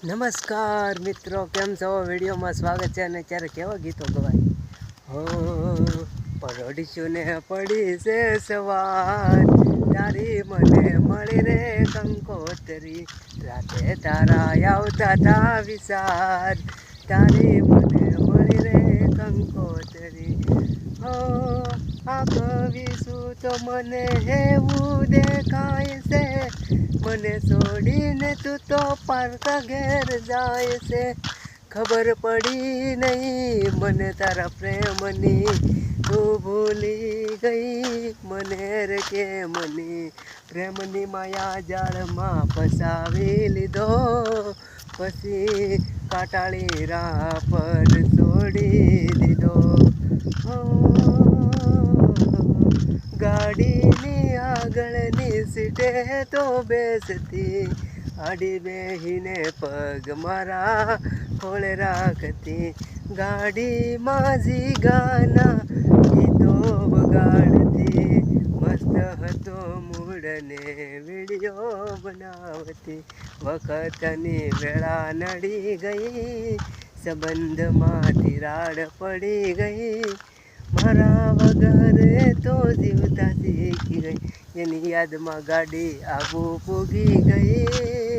નમસ્કાર મિત્રો, કેમ છો? વિડીયોમાં સ્વાગત છે અને અત્યારે કેવા ગીતો ગવાય? હો પરોડીશું ને પડી છે સવાર તારી મને મળી રે કંકોતરી. રાતે તારા આવતા તા વિચાર તારી મને મળી રે કંકોતરી. હો, આ કવિશું તો મને એવું દેખાય છે? મને છોડીને તું તો પારકા ઘેર જાય છે. ખબર પડી નહીં મને તારા પ્રેમની. તું ભૂલી ગઈ મને રે કે મની પ્રેમની માયા જાળમાં ફસાવી લીધો. પછી કાટાળી રાહ પર છોડી દીધો. ગાડીની આગળની સીટે તો બેસતી, આડી બેહીને પગ મારા ખોળ રાખતી. ગાડી માજી ગાના ગીતો વગાડતી, મસ્ત હતો મૂળને વીડિયો બનાવતી. વખતની વેળા નડી ગઈ સંબંધમાં તિરાડ પડી ગઈ. મારા વગર તો જીવતા એની યાદમાં ગાડી આબુ પૂગી ગઈ.